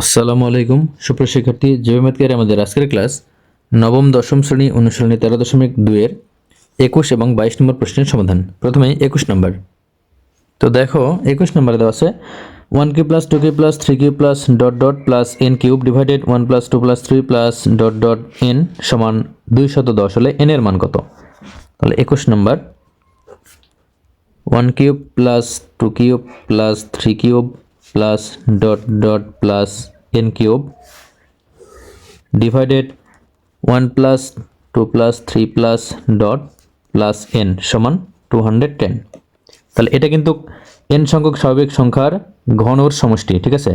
আসসালামু আলাইকুম। সুপ্রিয় শিক্ষার্থী জিওমেট্রির আমাদের আজকের ক্লাস নবম, দশম শ্রেণি, অনুশীলনী তেরো দশমিক দুইয়ের একুশ এবং বাইশ নম্বর প্রশ্নের সমাধান। প্রথমে একুশ নম্বর। তো দেখো, একুশ নম্বরে দেওয়া আছে one cube plus two cube plus three cube plus dot dot plus n cube divided one plus two plus three plus dot dot n সমান দুই শত দশ হলে এন এর মান কত? তাহলে একুশ নম্বর one cube plus two cube plus three cube plus dot dot plus n cube divided one plus two plus three plus dot plus n সমান টু হান্ড্রেড টেন তাহলে এটা কিন্তু এন সংখ্যক স্বাভাবিক সংখ্যার ঘনর সমষ্টি, ঠিক আছে?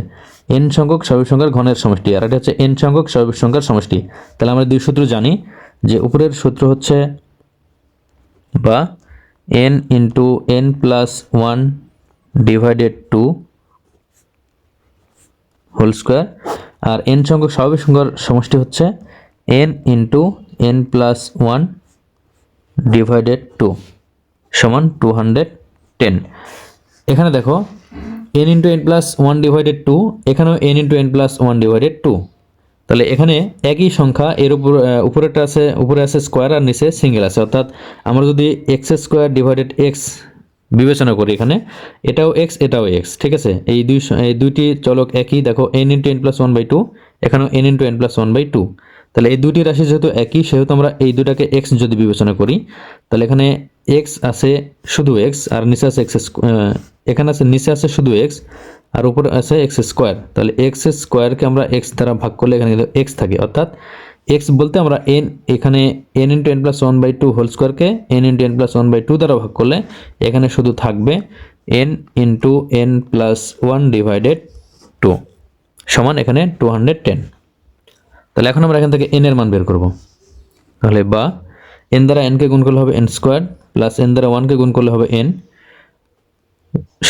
এন সংখ্যক স্বাভাবিক সংখ্যার ঘনের সমষ্টি, আর এটা হচ্ছে এন সংখ্যক স্বাভাবিক সংখ্যার সমষ্টি। তাহলে আমরা দুই সূত্র জানি যে উপরের সূত্র হচ্ছে বা n into n plus one divided two whole square. আর এন সংখ্যক স্বাভাবিক সংখ্যার সমষ্টি হচ্ছে n into n plus one divided two সমান টু হান্ড্রেড টেন এখানে দেখো n into n plus one divided two এখানেও n into n plus one divided two তাহলে এখানে একই সংখ্যা এর উপর আহ, উপরেরটা আছে উপরে আছে স্কোয়ার আর নিচে সিঙ্গেল আছে। অর্থাৎ আমরা যদি এক্স স্কোয়ার ডিভাইডেড এক্স বিবেচনা করি এখানে। এটাও এক্স এটাও এক্স ঠিক আছে? এই দুই এই দুইটি চলক একই, দেখো n into n plus one by two এখানেও n into n plus one by two তাহলে এই দুটি রাশি যেহেতু একই, সেহেতু আমরা এই দুটাকে এক্স যদি বিবেচনা করি, তাহলে এখানে এক্স আছে শুধু এক্স আর নিচে আছে এক্স এখানে আছে, নিচে আছে শুধু এক্স আর উপরে আছে এক্স স্কোয়ার তাহলে এক্স স্কোয়ারকে আমরা এক্স দ্বারা ভাগ করলে এখানে কিন্তু এক্স থাকে, অর্থাৎ এক্স বলতে আমরা এন এখানে n into n plus one by two whole স্কোয়ারকে n into n plus one by two দ্বারা ভাগ করলে এখানে শুধু থাকবে n into n plus one divided two সমান এখানে টু হান্ড্রেড টেন তাহলে এখন আমরা এখান থেকে এন এর মান বের করব। তাহলে বা এন দ্বারা এনকে গুণ করলে হবে এন স্কোয়ার প্লাস এন দ্বারা ওয়ানকে গুণ করলে হবে এন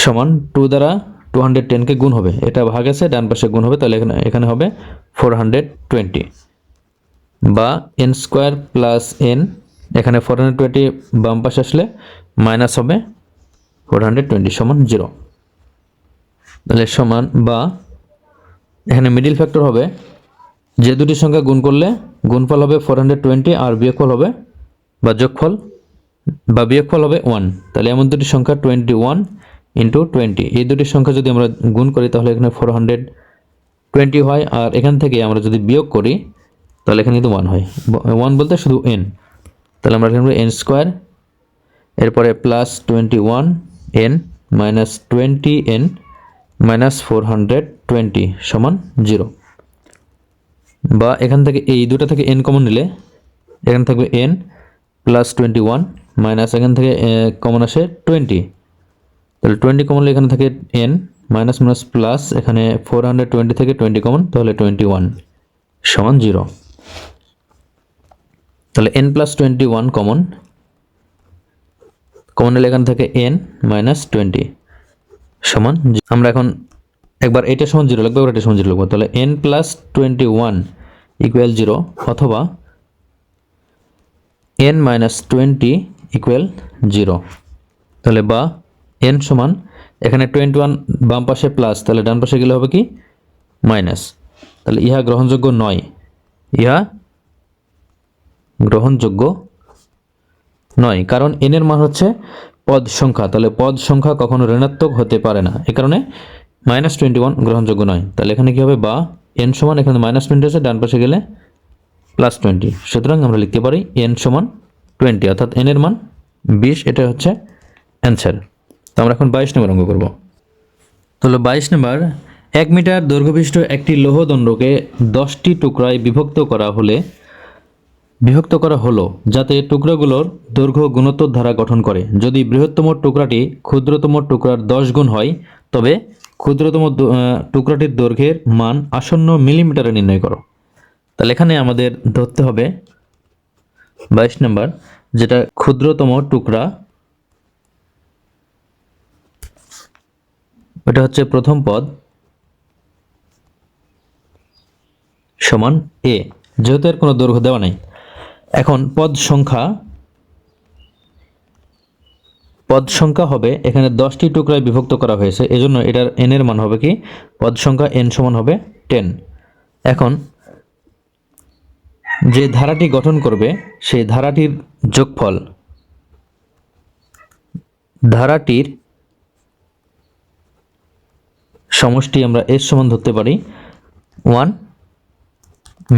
সমান টু দ্বারা টু হান্ড্রেড টেনকে গুণ হবে। এটা ভাগ আছে, ডান পাশে গুণ হবে, তাহলে এখানে এখানে হবে ফোর হান্ড্রেড টোয়েন্টি বা এন স্কোয়ার প্লাস এন এখানে ফোর হান্ড্রেড টোয়েন্টি বাম আসলে মাইনাস হবে ফোর হান্ড্রেড টোয়েন্টি সমান জিরো তাহলে সমান বা এখানে মিডিল ফ্যাক্টর হবে, যে দুটি সংখ্যা গুণ করলে গুণফল হবে ফোর হান্ড্রেড টোয়েন্টি আর বিয়োগফল হবে বা যোগফল বা বিয়োগফল হবে ওয়ান তাহলে এমন দুটি সংখ্যা টোয়েন্টি ওয়ান ইন্টু টোয়েন্টি এই দুটি সংখ্যা যদি আমরা গুণ করি তাহলে এখানে ফোর হান্ড্রেড টোয়েন্টি হয়, আর এখান থেকে আমরা যদি বিয়োগ করি তাহলে এখানে কিন্তু ওয়ান হয়। ওয়ান বলতে শুধু এন তাহলে আমরা এখানে এন স্কোয়ার এরপরে plus twenty one n minus twenty n minus four hundred twenty সমান জিরো বা এখান থেকে এই দুটো থেকে এন কমন নিলে, এখানে থাকবে n plus twenty one minus এখান থেকে কমন আসে টোয়েন্টি তাহলে টোয়েন্টি কমন এখানে থাকে এন মাইনাস মাইনাস প্লাস এখানে ফোর হান্ড্রেড টোয়েন্টি থেকে টোয়েন্টি কমন তাহলে টোয়েন্টি ওয়ান সমান জিরো তাহলে n plus twenty one common common নিলে এখান থেকে এন মাইনাস টোয়েন্টি সমান আমরা এখন একবার এটা সমান জিরো লিখব এটা সমান জিরো লিখব তাহলে n plus twenty one equal zero অথবা n minus twenty equal zero তাহলে বা এন সমান, এখানে টোয়েন্টি ওয়ান বাম পাশে প্লাস তাহলে ডান পাশে গেলে হবে কি? মাইনাস তাহলে ইহা গ্রহণযোগ্য নয়। ইহা গ্রহণযোগ্য নয়। কারণ এন এর মান হচ্ছে পদ সংখ্যা। তাহলে পদ সংখ্যা কখনো ঋণাত্মক হতে পারে না। এ কারণে মাইনাস টোয়েন্টি ওয়ান গ্রহণযোগ্য নয়। তাহলে এখানে কী হবে? বা এন সমান, এখানে মাইনাস টোয়েন্টি আছে, ডান পাশে গেলে প্লাস টোয়েন্টি সুতরাং আমরা লিখতে পারি এন সমান টোয়েন্টি অর্থাৎ এন এর মান বিশ, এটা হচ্ছে অ্যান্সার তো আমরা এখন বাইশ নম্বর অঙ্ক করব। তাহলে বাইশ নম্বর, এক মিটার দৈর্ঘ্যবিষ্ট একটি লোহদণ্ডকে দশটি টুকরায় বিভক্ত করা হলে বিভক্ত করা হলো যাতে টুকরাগুলোর দৈর্ঘ্য গুণোত্তর ধারা গঠন করে। যদি বৃহত্তম টুকরাটি ক্ষুদ্রতম টুকরার দশ গুণ হয়, তবে ক্ষুদ্রতম টুকরাটির দৈর্ঘ্যের মান আসন্ন মিলিমিটারে নির্ণয় করো। তাহলে এখানে আমাদের ধরতে হবে বাইশ নম্বর, যেটা ক্ষুদ্রতম টুকরা, এটা হচ্ছে প্রথম পদ, সমান এ। যেহেতু এর কোনো দৈর্ঘ্য দেওয়া নাই এখন পদ সংখ্যা। পদ সংখ্যা হবে, এখানে দশটি টুকরায় বিভক্ত করা হয়েছে, এজন্য এটার এন এর মান হবে কি? পদ সংখ্যা এন সমান হবে টেন এখন যে ধারাটি গঠন করবে, সেই ধারাটির যোগফল ধারাটির সমষ্টি আমরা এর সমান ধরতে পারি ওয়ান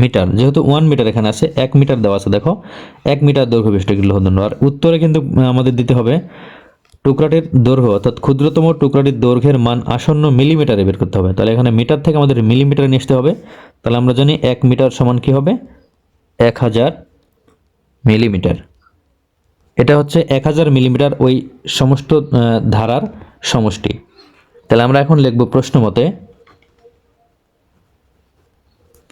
মিটার, যেহেতু ওয়ান মিটার এখানে আছে, এক মিটার দেওয়া আছে, দেখো। এক মিটার দৈর্ঘ্য বিশিষ্ট একটি লোহদণ্ড আর উত্তরে কিন্তু আমাদের দিতে হবে টুকরাটির দৈর্ঘ্য, অর্থাৎ ক্ষুদ্রতম টুকরাটির দৈর্ঘ্যের মান আসন্ন মিলিমিটারে বের করতে হবে। তাহলে এখানে মিটার থেকে আমাদের মিলিমিটারে নিয়ে আসতে হবে। তাহলে আমরা জানি এক মিটার সমান কি হবে? এক হাজার মিলিমিটার এটা হচ্ছে এক হাজার মিলিমিটার ওই সমস্ত ধারার সমষ্টি। তাহলে আমরা এখন লিখব প্রশ্ন মতে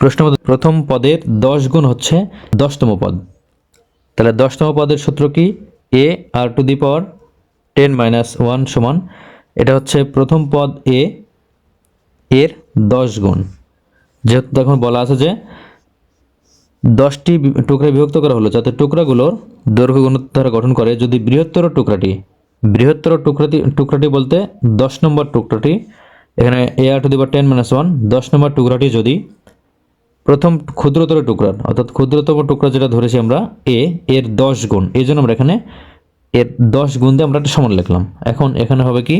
প্রশ্ন প্রথম পদের দশ গুণ হচ্ছে দশতম পদ। তাহলে দশতম পদের সূত্র কি? A r to the power ten minus one সমান, এটা হচ্ছে প্রথম পদ এ এর দশ গুণ। যেহেতু তখন বলা আছে যে দশটি টুকরায় বিভক্ত করা হলো, যাতে টুকরাগুলোর দৈর্ঘ্য দ্বারা গঠন করে। যদি বৃহত্তর টুকরাটি বৃহত্তর টুকরাটি টুকরাটি বলতে দশ নম্বর টুকরাটি, এখানে a r to the power ten minus one দশ নম্বর টুকরাটি যদি প্রথম ক্ষুদ্রতর টুকরার, অর্থাৎ ক্ষুদ্রতম টুকরা যেটা ধরেছি আমরা এ এর দশ গুণ, এই জন্য আমরা এখানে এর দশ গুণ দিয়ে আমরা একটা সমান লিখলাম। এখন এখানে হবে কি?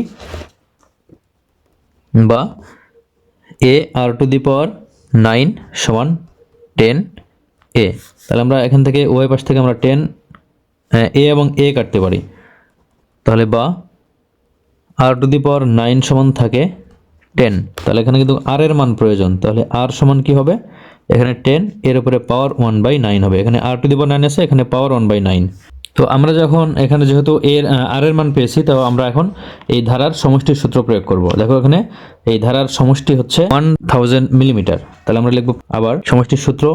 বা a r to the power nine সমান টেন এ তাহলে আমরা এখান থেকে ওয়াই পাশ থেকে আমরা টেন এ এবং এ কাটতে পারি। তাহলে বা আর টু দি পাওয়ার নাইন সমান থাকে টেন তাহলে এখানে কিন্তু আর এর মান প্রয়োজন। তাহলে আর সমান কি হবে? এখানে টেন এর উপরে পাওয়ার ওয়ান বাই নাইন হবে। এখানে আর টু দি পাওয়ার নাইন আছে, এখানে পাওয়ার ওয়ান বাই নাইন তো আমরা যখন এখানে যেহেতু এর আর এর মান পেয়েছি, তো আমরা এখন এই ধারার সমষ্টির সূত্র প্রয়োগ করব। দেখো এখানে এই ধারার সমষ্টি হচ্ছে ওয়ান থাউজেন্ড মিলিমিটার তাহলে আমরা লিখব আবার সমষ্টির সূত্র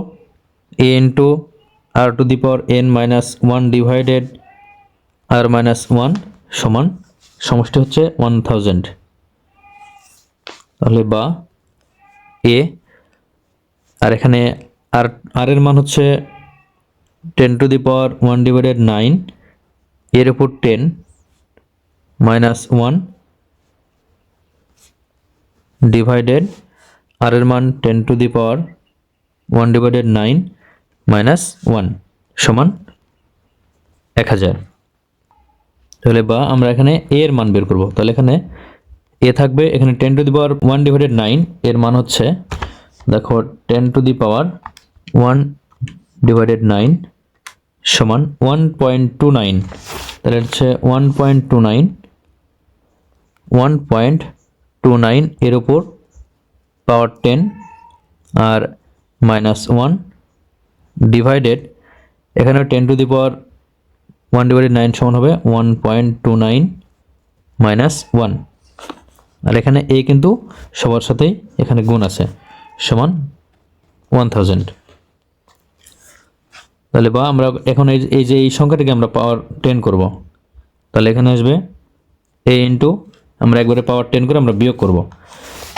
a n to r to the power n minus one divided r minus one সমান সমষ্টি হচ্ছে ওয়ান থাউজেন্ড তাহলে বা এ আর এখানে আর আর এর মান হচ্ছে ten to the power one divided nine এর উপর ten minus one divided r এর মান ten to the power one divided nine minus one সমান এক হাজার। তাহলে বা আমরা এখানে এ এর মান বের করব। তাহলে এখানে এ থাকবে, এখানে ten to the power one divided nine এর মান হচ্ছে দেখো ten to the power one divided nine সমান ওয়ান পয়েন্ট টু নাইন তাহলে হচ্ছে one point two nine one point two nine এর উপর power ten r minus one divided এখানে ten to the power one divided nine সমান হবে one point two nine minus one r এখানে a কিন্তু সবার সাথেই এখানে গুণ আছে। সমান ওয়ান থাউজেন্ড তাহলে বা আমরা এখন এই যে এই সংখ্যাটিকে আমরা পাওয়ার টেন করব। তাহলে এখানে আসবে এ ইন্টু আমরা একবারে পাওয়ার টেন করে আমরা বিয়োগ করব।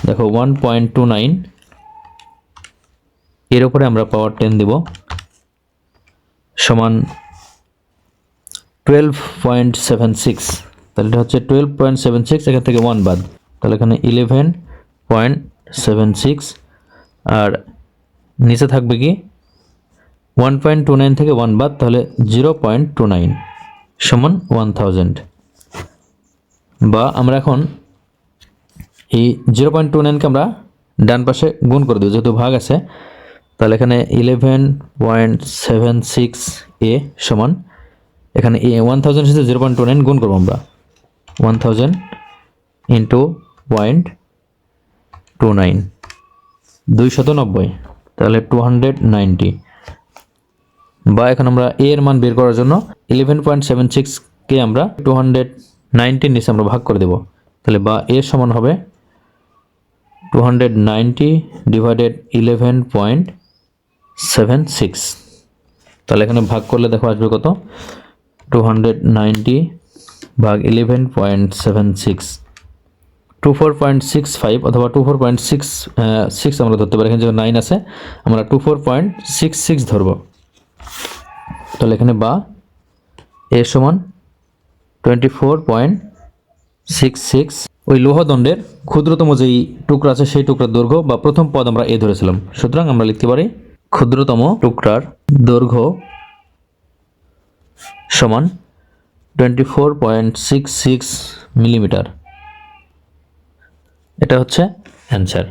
দেখো ওয়ান পয়েন্ট টু নাইন এর উপরে আমরা পাওয়ার টেন দিব। সমান টুয়েলভ পয়েন্ট সেভেন সিক্স তাহলে এটা হচ্ছে টুয়েলভ পয়েন্ট সেভেন সিক্স এখান থেকে ওয়ান বাদ। তাহলে এখানে ইলেভেন পয়েন্ট সেভেন সিক্স আর নিচে থাকবে কি? ওয়ান পয়েন্ট টু নাইন থেকে ওয়ান বাদ, তাহলে জিরো পয়েন্ট টু নাইন সমান ওয়ান থাউজেন্ড বা আমরা এখন এই জিরো পয়েন্ট টু নাইনকে আমরা ডান পাশে গুণ করে দেবো, যেহেতু ভাগ আছে, তাহলে এখানে eleven point seven six a সমান, এখানে এ ওয়ান থাউজেন্ড সাথে জিরো পয়েন্ট টু নাইন গুণ করব আমরা। One thousand into point two nine দুইশত নব্বই, তাহলে টু হান্ড্রেড নাইনটি বা এখন আমরা এ এর মান বের করার জন্য ইলেভেন পয়েন্ট সেভেন সিক্সকে আমরা টু হান্ড্রেড নাইনটির নিচে আমরা ভাগ করে দেব। তাহলে বা এর সমান হবে two hundred ninety divided eleven point seven six তাহলে এখানে ভাগ করলে দেখো আসবে কত? টু হান্ড্রেড নাইনটি ভাগ eleven point seven six two four point six five অথবা two four point six six আমরা ধরতে পারি। এখানে যে নাইন আছে, আমরা two four point six six ধরবো। তাহলে এখানে বা এর সমান twenty four point six six ওই লোহদণ্ডের ক্ষুদ্রতম যেই টুকরা আছে, সেই টুকরার দৈর্ঘ্য বা প্রথম পদ আমরা এ ধরেছিলাম। সুতরাং আমরা লিখতে পারি ক্ষুদ্রতম টুকরার দৈর্ঘ্য সমান twenty four point six six millimetre এটা হচ্ছে অ্যান্সার